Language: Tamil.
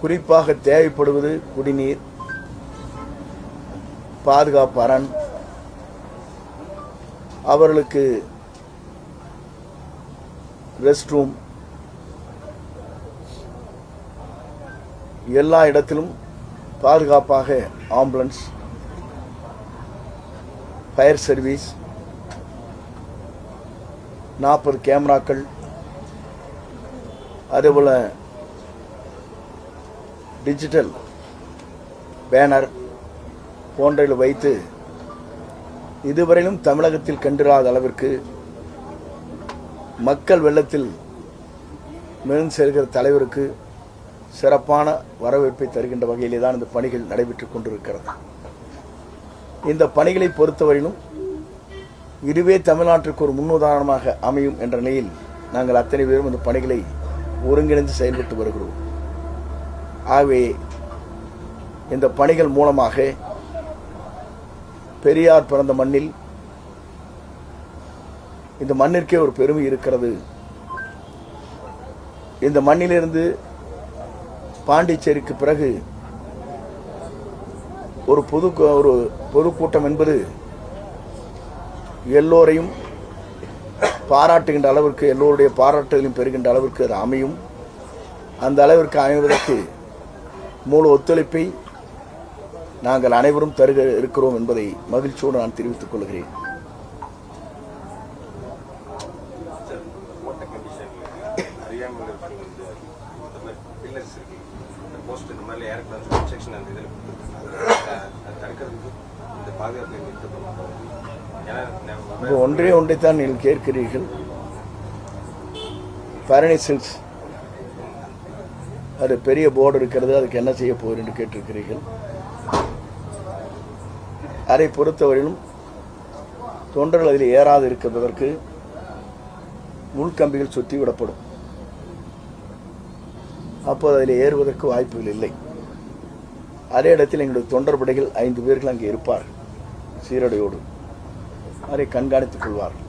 குறிப்பாக தேவைப்படுவது குடிநீர் பாதுகாப்பு அரண் அவர்களுக்கு ரெஸ்ட் ரூம் எல்லா இடத்திலும் பாதுகாப்பாக ஆம்புலன்ஸ் ஃபயர் சர்வீஸ் நாற்பது கேமராக்கள் அதேபோல் டிஜிட்டல் பேனர் போன்றவை வைத்து இதுவரையிலும் தமிழகத்தில் கண்டிராத அளவிற்கு மக்கள் வெள்ளத்தில் மிகுந்து செல்கிற தலைவருக்கு சிறப்பான வரவேற்பை தருகின்ற வகையிலே தான் இந்த பணிகள் நடைபெற்றுக் கொண்டிருக்கிறது. இந்த பணிகளை பொறுத்தவரையிலும் இதுவே தமிழ்நாட்டிற்கு ஒரு முன்னுதாரணமாக அமையும் என்ற நிலையில் நாங்கள் அத்தனை பேரும் இந்த பணிகளை ஒருங்கிணைந்து செயல்பட்டு வருகிறோம். ஆகவே இந்த பணிகள் மூலமாக பெரியார் பிறந்த மண்ணில் இந்த மண்ணிற்கே ஒரு பெருமை இருக்கிறது. இந்த மண்ணிலிருந்து பாண்டிச்சேரிக்கு பிறகு ஒரு பொது ஒரு பொதுக்கூட்டம் என்பது எல்லோரையும் பாராட்டுகின்ற அளவிற்கு எல்லோருடைய பாராட்டுகளையும் பெறுகின்ற அளவிற்கு அது அமையும். அந்த அளவிற்கு அமைவதற்கு மூல ஒத்துழைப்பை நாங்கள் அனைவரும் தருக இருக்கிறோம் என்பதை மகிழ்ச்சியோடு நான் தெரிவித்துக் கொள்கிறேன். ஒன்றே ஒன்றைத்தான் நீங்கள் கேட்கிறீர்கள். பரணி சில்க்ஸ் அது பெரிய போர்டு இருக்கிறது அதுக்கு என்ன செய்ய போகிறேன் என்று கேட்டிருக்கிறீர்கள். அதை பொறுத்தவரையிலும் தொண்டர்கள் அதில் ஏறாது இருக்கிறதற்கு முள்கம்பிகள் சுற்றி விடப்படும் அப்போது அதில் ஏறுவதற்கு வாய்ப்புகள் இல்லை. அதே இடத்தில் எங்களுடைய தொண்டர் படைகள் ஐந்து பேர்கள் அங்கே இருப்பார்கள் சீரடையோடு. அதை கண்காணித்துக் கொள்வார்கள்.